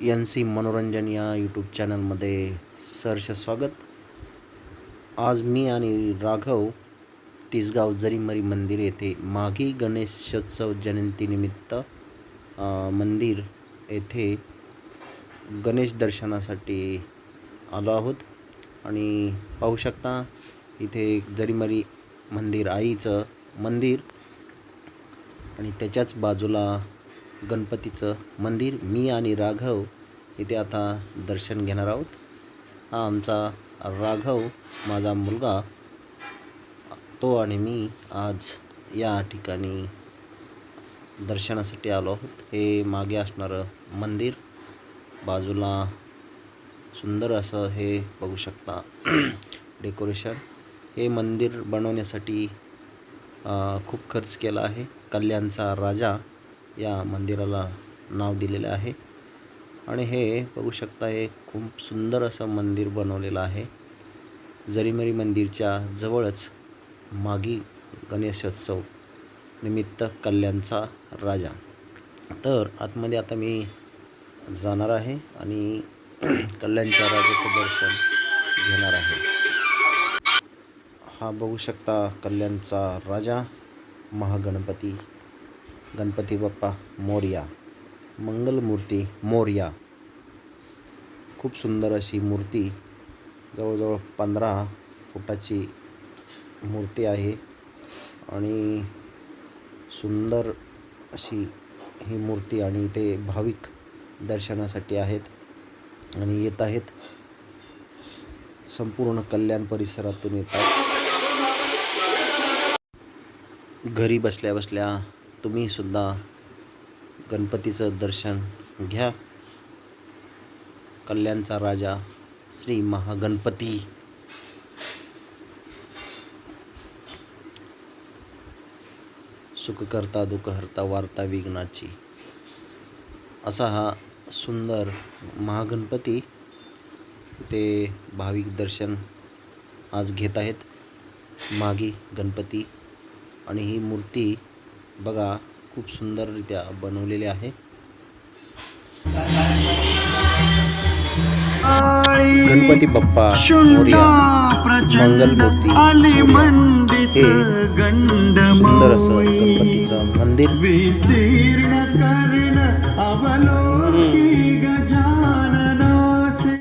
N C मनोरंजन या YouTube चॅनलमध्ये सहर्ष स्वागत. आज मी आणि राघव तिसगाव जरीमरी मंदिर येथे माघी गणेशोत्सव जयंतीनिमित्त मंदिर येथे गणेश दर्शनासाठी आलो आहोत. आणि पाहू शकता इथे एक जरीमरी मंदिर आईचं मंदिर. आणि त्याच्याच बाजूला गणपतीचं मंदिर मी आणि राघव इथे आता दर्शन घेणार आहोत. हा आमचा राघव माझा मुलगा तो आणि मी आज या ठिकाणी दर्शनासाठी आलो आहोत. हे मागे असणारं मंदिर बाजूला सुंदर असं हे बघू शकता डेकोरेशन. हे मंदिर बनवण्यासाठी खूप खर्च केला आहे. कल्याणचा राजा या मंदिराला नाव दिलेलं आहे. आणि हे बघू शकता हे खूप सुंदर असं मंदिर बनवलेलं आहे. जरीमरी मंदिरच्या जवळच मागी गणेशोत्सव निमित्त कल्याणचा राजा. तर आतमध्ये आता मी जाणार आहे आणि कल्याणच्या राजाचं दर्शन घेणार आहे. हा बघू शकता कल्याणचा राजा महागणपती गणपती बाप्पा मोर्या मंगलमूर्ती मोर्या. खूप सुंदर अशी मूर्ती जवळजवळ पंधरा फुटाची मूर्ती आहे. आणि सुंदर अशी ही मूर्ती आणि इथे भाविक दर्शनासाठी आहेत आणि येत आहेत. संपूर्ण कल्याण परिसरातून येतात. घरी बसल्या बसल्या तुम्ही सुद्धा गणपतीचं दर्शन घ्या. कल्याणचा राजा श्री महागणपती. सुखकर्ता दुःखहर्ता वार्ता विघ्नाची. असा हा सुंदर महागणपती ते भाविक दर्शन आज घेत आहेत. मागी गणपती आणि ही मूर्ती बघा खूप सुंदररित्या बनवलेले आहे. गणपती बाप्पा मोरया मंगल मूर्ती हे सुंदर असं गणपतीचं मंदिर.